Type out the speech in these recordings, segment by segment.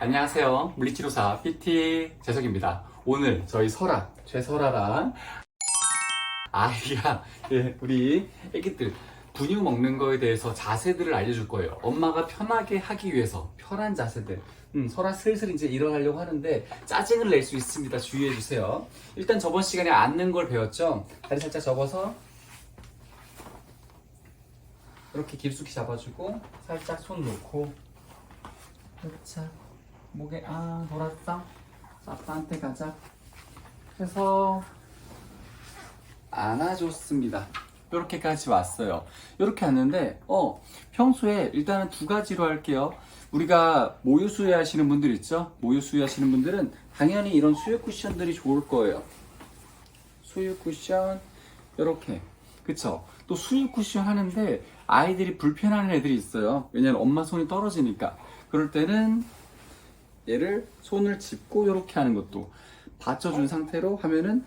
안녕하세요. 물리치료사 PT 재석입니다. 오늘 저희 설아, 최설아랑 아이가, 예, 우리 애기들 분유 먹는 거에 대해서 자세들을 알려줄 거예요. 엄마가 편하게 하기 위해서 편한 자세들. 음, 설아 슬슬 이제 일어나려고 하는데 짜증을 낼 수 있습니다. 주의해 주세요. 일단 저번 시간에 앉는 걸 배웠죠? 다리 살짝 접어서 이렇게 깊숙이 잡아주고 살짝 손 놓고 그렇죠. 목에 아 돌았어. 아빠한테 가자. 그래서 안아줬습니다. 이렇게까지 왔어요. 이렇게 왔는데 어 평소에 일단은 두 가지로 할게요. 우리가 모유 수유 하시는 분들 있죠? 모유 수유 하시는 분들은 당연히 이런 수유 쿠션들이 좋을 거예요. 수유 쿠션 이렇게 그쵸? 또 수유 쿠션 하는데 아이들이 불편한 애들이 있어요. 왜냐면 엄마 손이 떨어지니까. 그럴 때는 얘를 손을 짚고 이렇게 하는 것도 받쳐준 상태로 하면은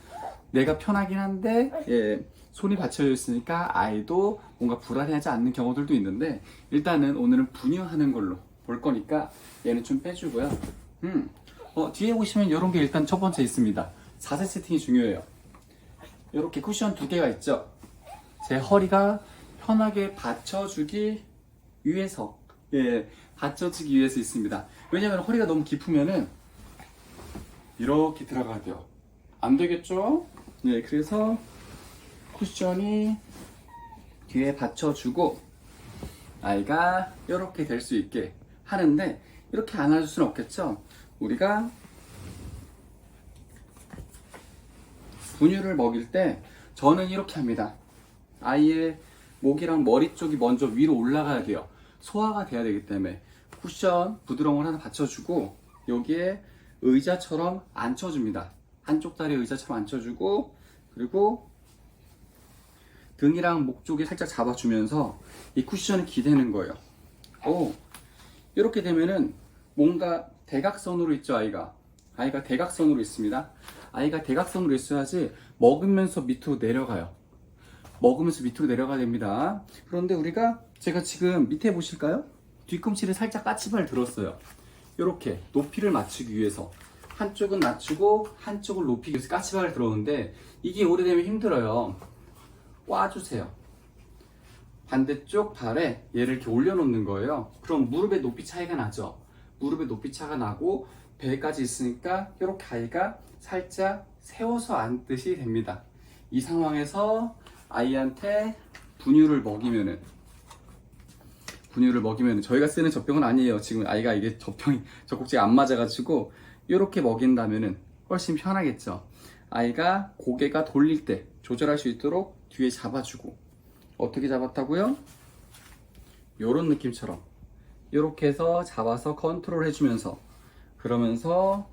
내가 편하긴 한데 예, 손이 받쳐져 있으니까 아이도 뭔가 불안해하지 않는 경우들도 있는데 일단은 오늘은 분유하는 걸로 볼 거니까 얘는 좀 빼주고요. 음, 어, 뒤에 보시면 이런 게 일단 첫 번째 있습니다. 자세 세팅이 중요해요. 이렇게 쿠션 두 개가 있죠. 제 허리가 편하게 받쳐주기 위해서 예 받쳐주기 위해서 있습니다. 왜냐하면 허리가 너무 깊으면은 이렇게 들어가야 돼요. 안 되겠죠? 네, 그래서 쿠션이 뒤에 받쳐주고 아이가 이렇게 될 수 있게 하는데 이렇게 안아줄 수는 없겠죠? 우리가 분유를 먹일 때 저는 이렇게 합니다. 아이의 목이랑 머리 쪽이 먼저 위로 올라가야 돼요. 소화가 돼야 되기 때문에 쿠션 부드러운 걸 하나 받쳐주고 여기에 의자처럼 앉혀줍니다. 한쪽 다리 의자처럼 앉혀주고 그리고 등이랑 목 쪽에 살짝 잡아주면서 이 쿠션이 기대는 거예요. 오 이렇게 되면은 뭔가 대각선으로 있죠 아이가 아이가 대각선으로 있습니다. 아이가 대각선으로 있어야지 먹으면서 밑으로 내려가요. 먹으면서 밑으로 내려가야 됩니다. 그런데 우리가 제가 지금 밑에 보실까요? 뒤꿈치를 살짝 까치발 들었어요. 이렇게 높이를 맞추기 위해서 한쪽은 낮추고 한쪽을 높이기 위해서 까치발을 들었는데 이게 오래되면 힘들어요. 꽈주세요. 반대쪽 발에 얘를 이렇게 올려놓는 거예요. 그럼 무릎의 높이 차이가 나죠. 무릎의 높이 차가 나고 배까지 있으니까 이렇게 아이가 살짝 세워서 앉듯이 됩니다. 이 상황에서 아이한테 분유를 먹이면은 분유를 먹이면 저희가 쓰는 젖병은 아니에요. 지금 아이가 이게 젖병이 젖꼭지가 안 맞아가지고 이렇게 먹인다면은 훨씬 편하겠죠. 아이가 고개가 돌릴 때 조절할 수 있도록 뒤에 잡아주고 어떻게 잡았다고요? 요런 느낌처럼 이렇게 해서 잡아서 컨트롤 해주면서 그러면서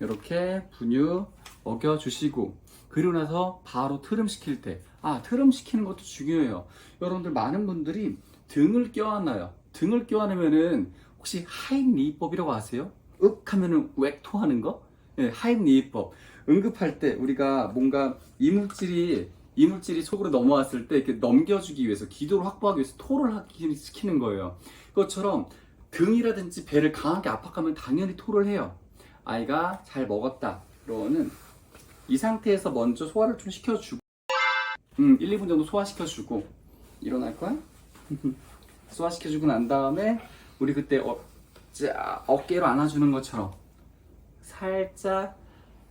이렇게 분유 먹여주시고 그리고 나서 바로 트름 시킬 때, 아, 트름 시키는 것도 중요해요. 여러분들 많은 분들이 등을 껴안아요. 등을 껴안으면은 혹시 하인 리법이라고 아세요? 윽 하면은 웩 토하는 거? 네, 하인 리법. 응급할 때 우리가 뭔가 이물질이 이물질이 속으로 넘어왔을 때 이렇게 넘겨주기 위해서 기도를 확보하기 위해서 토를 시키는 거예요. 그것처럼 등이라든지 배를 강하게 압박하면 당연히 토를 해요. 아이가 잘 먹었다. 그러면은 이 상태에서 먼저 소화를 좀 시켜주고 음, 1, 2분 정도 소화시켜주고 일어날 거야? 소화시켜주고 난 다음에 우리 그때 어, 자, 어깨로 안아주는 것처럼 살짝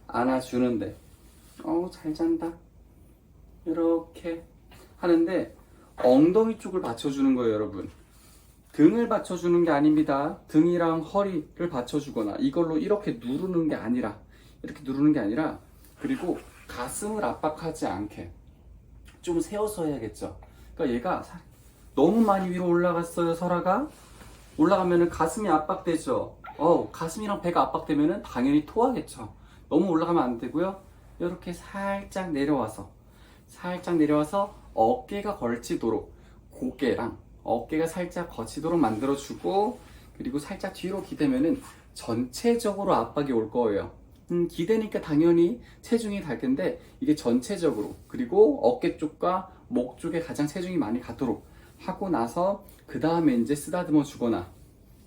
안아주는데 어우 잘 잔다. 이렇게 하는데 엉덩이 쪽을 받쳐주는 거예요 여러분. 등을 받쳐주는 게 아닙니다. 등이랑 허리를 받쳐주거나 이걸로 이렇게 누르는 게 아니라 이렇게 누르는 게 아니라 그리고 가슴을 압박하지 않게 좀 세워서 해야겠죠. 그러니까 얘가 살- 너무 많이 위로 올라갔어요, 설아가. 올라가면은 가슴이 압박되죠. 어, 가슴이랑 배가 압박되면은 당연히 토하겠죠. 너무 올라가면 안 되고요. 이렇게 살짝 내려와서 살짝 내려와서 어깨가 걸치도록 고개랑 어깨가 살짝 거치도록 만들어주고 그리고 살짝 뒤로 기대면은 전체적으로 압박이 올 거예요. 음, 기대니까 당연히 체중이 달 텐데 이게 전체적으로 그리고 어깨 쪽과 목 쪽에 가장 체중이 많이 가도록 하고 나서 그 다음에 이제 쓰다듬어 주거나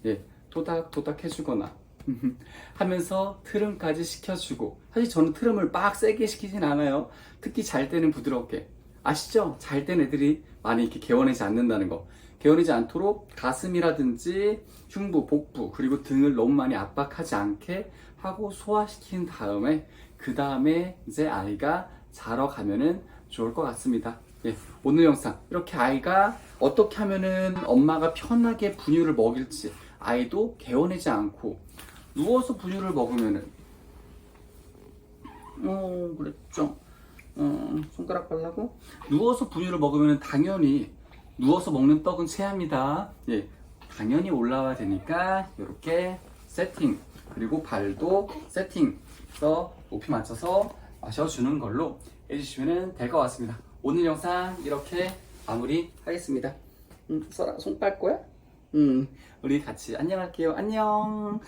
예, 토닥토닥 해주거나 하면서 트름까지 시켜주고 사실 저는 트름을 막 세게 시키진 않아요. 특히 잘 때는 부드럽게 아시죠? 잘 땐 애들이 많이 이렇게 개원하지 않는다는 거. 개원하지 않도록 가슴이라든지 흉부, 복부 그리고 등을 너무 많이 압박하지 않게 하고 소화시킨 다음에 그 다음에 이제 아이가 자러 가면은 좋을 것 같습니다. 예, 오늘 영상 이렇게 아이가 어떻게 하면은 엄마가 편하게 분유를 먹일지 아이도 개원하지 않고 누워서 분유를 먹으면은 어 그랬죠. 어, 손가락 발라고 누워서 분유를 먹으면 당연히 누워서 먹는 떡은 체합니다. 예, 당연히 올라와야 되니까 이렇게 세팅 그리고 발도 세팅해서 높이 맞춰서 마셔주는 걸로 해주시면 될 것 같습니다. 오늘 영상 이렇게 마무리하겠습니다. 음, 써라 손빨 거야? 음, 우리 같이 안녕할게요. 안녕.